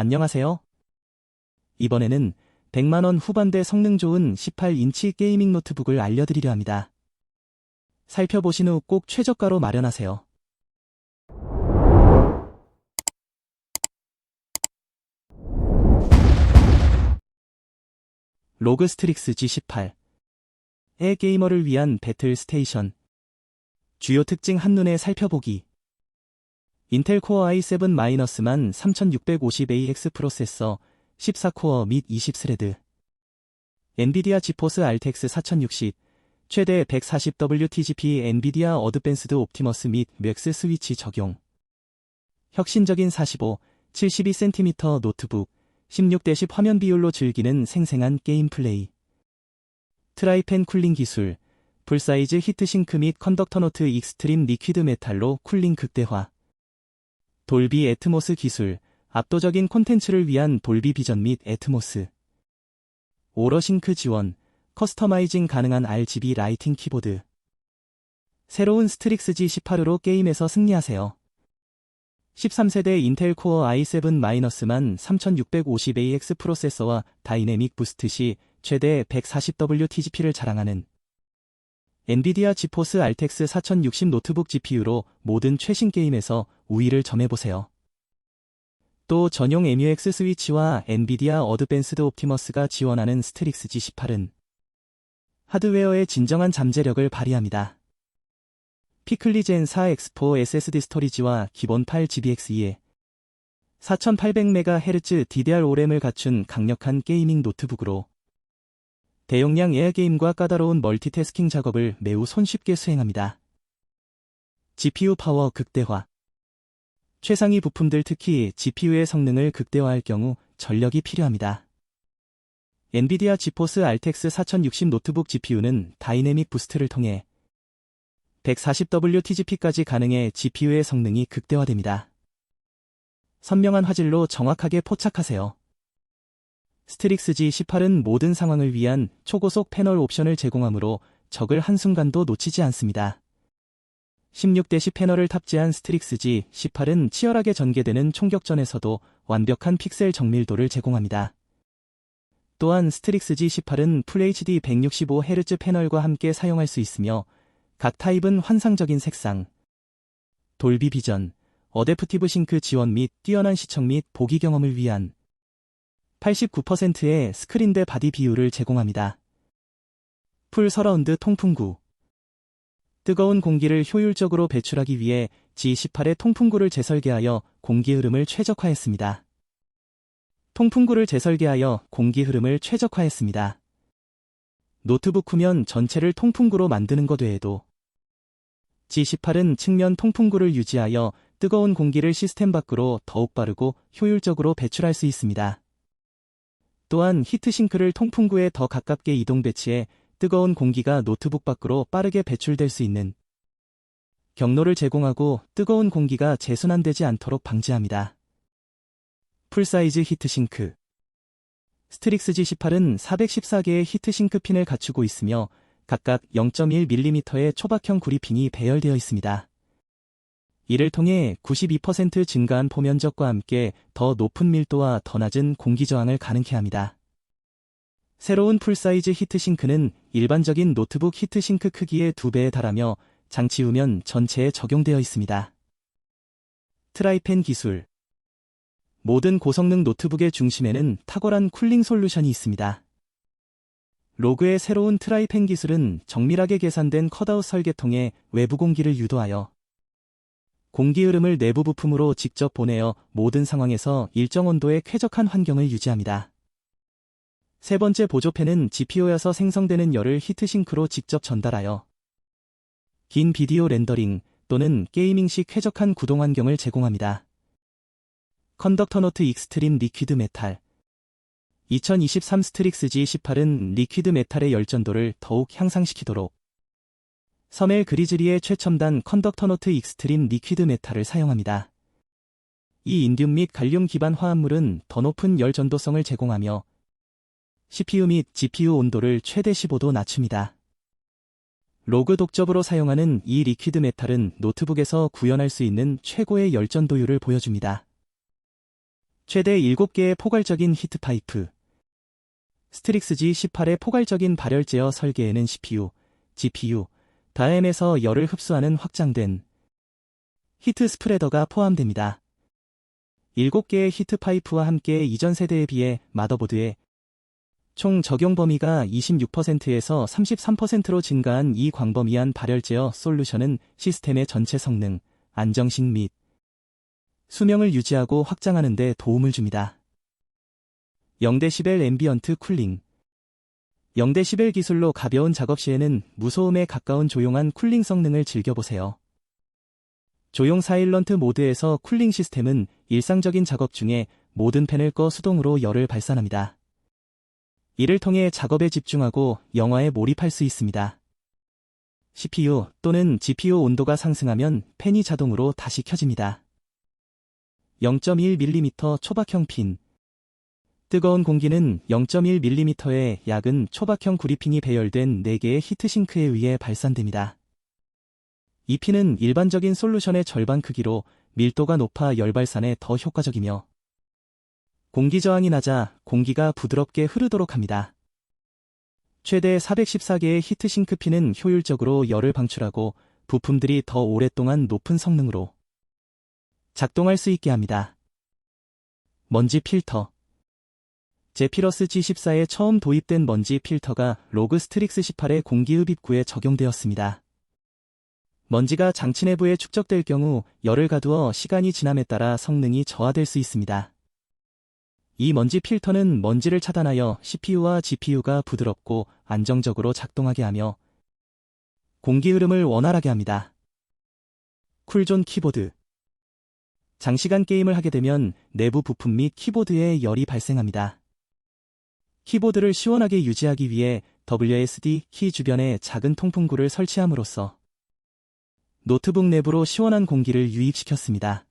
안녕하세요. 이번에는 100만원 후반대 성능 좋은 18인치 게이밍 노트북을 알려드리려 합니다. 살펴보신 후 꼭 최저가로 마련하세요. 로그 스트릭스 G18 의 게이머를 위한 배틀 스테이션 주요 특징 한눈에 살펴보기 인텔 코어 i7-만 3650AX 프로세서 14코어 및 20스레드. 엔비디아 지포스 RTX 4060 최대 140W TGP 엔비디아 어드밴스드 옵티머스 및 맥스 스위치 적용. 혁신적인 45, 72cm 노트북 16대10 화면 비율로 즐기는 생생한 게임 플레이. 트라이펜 쿨링 기술 풀사이즈 히트싱크 및 컨덕터 노트 익스트림 리퀴드 메탈로 쿨링 극대화 돌비 애트모스 기술, 압도적인 콘텐츠를 위한 돌비 비전 및 애트모스. 오러싱크 지원, 커스터마이징 가능한 RGB 라이팅 키보드. 새로운 스트릭스 G18으로 게임에서 승리하세요. 13세대 인텔 코어 i7-만 3650AX 프로세서와 다이내믹 부스트 시 최대 140W TGP를 자랑하는 엔비디아 지포스 RTX 4060 노트북 GPU로 모든 최신 게임에서 우위를 점해보세요. 또 전용 MUX 스위치와 엔비디아 어드밴스드 옵티머스가 지원하는 스트릭스 G18은 하드웨어의 진정한 잠재력을 발휘합니다. 피클리 젠4 X4 SSD 스토리지와 기본 8GBX2에 4800MHz DDR5램을 갖춘 강력한 게이밍 노트북으로 대용량 에어게임과 까다로운 멀티태스킹 작업을 매우 손쉽게 수행합니다. GPU 파워 극대화 최상위 부품들 특히 GPU의 성능을 극대화할 경우 전력이 필요합니다. 엔비디아 지포스 RTX 4060 노트북 GPU는 다이내믹 부스트를 통해 140W TGP까지 가능해 GPU의 성능이 극대화됩니다. 선명한 화질로 정확하게 포착하세요. 스트릭스 G18은 모든 상황을 위한 초고속 패널 옵션을 제공하므로 적을 한순간도 놓치지 않습니다. 16대10 패널을 탑재한 스트릭스 G18은 치열하게 전개되는 총격전에서도 완벽한 픽셀 정밀도를 제공합니다. 또한 스트릭스 G18은 FHD 165Hz 패널과 함께 사용할 수 있으며 각 타입은 환상적인 색상, 돌비 비전, 어댑티브 싱크 지원 및 뛰어난 시청 및 보기 경험을 위한 89%의 스크린 대 바디 비율을 제공합니다. 풀 서라운드 통풍구 뜨거운 공기를 효율적으로 배출하기 위해 G18의 통풍구를 재설계하여 공기 흐름을 최적화했습니다. 통풍구를 재설계하여 공기 흐름을 최적화했습니다. 노트북 후면 전체를 통풍구로 만드는 것 외에도 G18은 측면 통풍구를 유지하여 뜨거운 공기를 시스템 밖으로 더욱 빠르고 효율적으로 배출할 수 있습니다. 또한 히트싱크를 통풍구에 더 가깝게 이동 배치해 뜨거운 공기가 노트북 밖으로 빠르게 배출될 수 있는 경로를 제공하고 뜨거운 공기가 재순환되지 않도록 방지합니다. 풀사이즈 히트싱크 스트릭스 G18은 414개의 히트싱크 핀을 갖추고 있으며 각각 0.1mm의 초박형 구리핀이 배열되어 있습니다. 이를 통해 92% 증가한 포면적과 함께 더 높은 밀도와 더 낮은 공기 저항을 가능케 합니다. 새로운 풀사이즈 히트싱크는 일반적인 노트북 히트싱크 크기의 2배에 달하며 장치 후면 전체에 적용되어 있습니다. 트라이펜 기술 모든 고성능 노트북의 중심에는 탁월한 쿨링 솔루션이 있습니다. 로그의 새로운 트라이펜 기술은 정밀하게 계산된 컷아웃 설계통에 외부 공기를 유도하여 공기 흐름을 내부 부품으로 직접 보내어 모든 상황에서 일정 온도의 쾌적한 환경을 유지합니다. 세 번째 보조팬은 GPU에서 생성되는 열을 히트싱크로 직접 전달하여 긴 비디오 렌더링 또는 게이밍 시 쾌적한 구동 환경을 제공합니다. 컨덕터 노트 익스트림 리퀴드 메탈 2023 스트릭스 G18은 리퀴드 메탈의 열전도를 더욱 향상시키도록 서멜 그리즈리의 최첨단 컨덕터 노트 익스트림 리퀴드 메탈을 사용합니다. 이 인듐 및 갈륨 기반 화합물은 더 높은 열 전도성을 제공하며 CPU 및 GPU 온도를 최대 15도 낮춥니다. 로그 독접으로 사용하는 이 리퀴드 메탈은 노트북에서 구현할 수 있는 최고의 열전도율을 보여줍니다. 최대 7개의 포괄적인 히트파이프. 스트릭스 G18의 포괄적인 발열 제어 설계에는 CPU, GPU, 다엠에서 열을 흡수하는 확장된 히트 스프레더가 포함됩니다. 7개의 히트 파이프와 함께 이전 세대에 비해 마더보드의 총 적용 범위가 26%에서 33%로 증가한 이 광범위한 발열 제어 솔루션은 시스템의 전체 성능, 안정性및 수명을 유지하고 확장하는 데 도움을 줍니다. 0데시벨 앰비언트 쿨링 0데시벨 기술로 가벼운 작업 시에는 무소음에 가까운 조용한 쿨링 성능을 즐겨보세요. 조용 사일런트 모드에서 쿨링 시스템은 일상적인 작업 중에 모든 팬을 꺼 수동으로 열을 발산합니다. 이를 통해 작업에 집중하고 영화에 몰입할 수 있습니다. CPU 또는 GPU 온도가 상승하면 팬이 자동으로 다시 켜집니다. 0.1mm 초박형 핀 뜨거운 공기는 0.1mm의 얇은 초박형 구리핀이 배열된 4개의 히트싱크에 의해 발산됩니다. 이 핀은 일반적인 솔루션의 절반 크기로 밀도가 높아 열발산에 더 효과적이며 공기 저항이 낮아 공기가 부드럽게 흐르도록 합니다. 최대 414개의 히트싱크 핀은 효율적으로 열을 방출하고 부품들이 더 오랫동안 높은 성능으로 작동할 수 있게 합니다. 먼지 필터 제피러스 G14에 처음 도입된 먼지 필터가 로그 스트릭스 18의 공기 흡입구에 적용되었습니다. 먼지가 장치 내부에 축적될 경우 열을 가두어 시간이 지남에 따라 성능이 저하될 수 있습니다. 이 먼지 필터는 먼지를 차단하여 CPU와 GPU가 부드럽고 안정적으로 작동하게 하며 공기 흐름을 원활하게 합니다. 쿨존 키보드 장시간 게임을 하게 되면 내부 부품 및 키보드에 열이 발생합니다. 키보드를 시원하게 유지하기 위해 WSD 키 주변에 작은 통풍구를 설치함으로써 노트북 내부로 시원한 공기를 유입시켰습니다.